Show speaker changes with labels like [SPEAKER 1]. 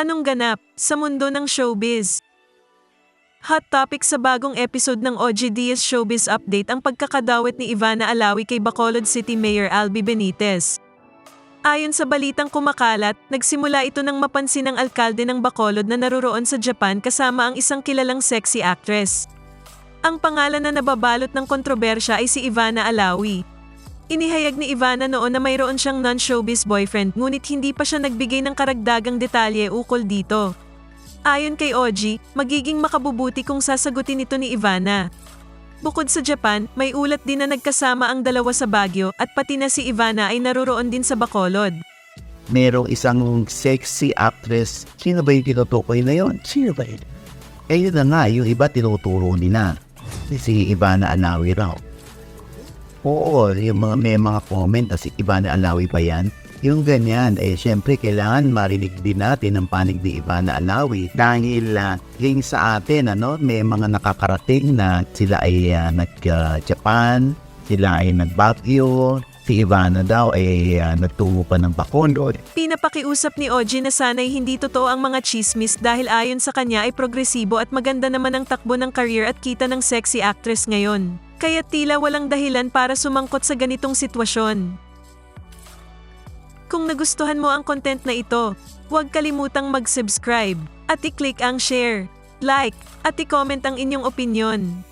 [SPEAKER 1] Anong ganap sa mundo ng showbiz? Hot topic sa bagong episode ng OGDS Showbiz Update ang pagkakadawit ni Ivana Alawi kay Bacolod City Mayor Albi Benitez. Ayon sa balitang kumakalat, nagsimula ito nang mapansin ng alkalde ng Bacolod na naroroon sa Japan kasama ang isang kilalang sexy actress. Ang pangalan na nababalot ng kontrobersya ay si Ivana Alawi. Inihayag ni Ivana noon na mayroon siyang non-showbiz boyfriend ngunit hindi pa siya nagbigay ng karagdagang detalye ukol dito. Ayon kay Oji, magiging makabubuti kung sasagutin ito ni Ivana. Bukod sa Japan, may ulat din na nagkasama ang dalawa sa Baguio at pati na si Ivana ay naroroon din sa Bacolod.
[SPEAKER 2] merong isang sexy actress. Sino ba yung tinutukoy na yon? Sino ba yun? Eh yun na nga, yung iba tinuturo nila. Si Ivana Alawi raw. Oo, yung mga, may mga comment na si Ivana Alawi pa yan. Yung ganyan, eh syempre kailangan marinig din natin ang panig ni Ivana Alawi dahil uh, yung sa atin, ano, may mga nakakarating na sila ay ah, nag-Japan, sila ay nag-Baguio, si Ivana daw ay ah, nagtungo pa ng Bacolod.
[SPEAKER 1] Pinapakiusap ni Oji na sana'y hindi totoo ang mga chismis dahil ayon sa kanya ay progresibo at maganda naman ang takbo ng career at kita ng sexy actress ngayon. Kaya tila walang dahilan para sumangkot sa ganitong sitwasyon. Kung nagustuhan mo ang content na ito, huwag kalimutang mag-subscribe at i-click ang share, like, at i-comment ang inyong opinion.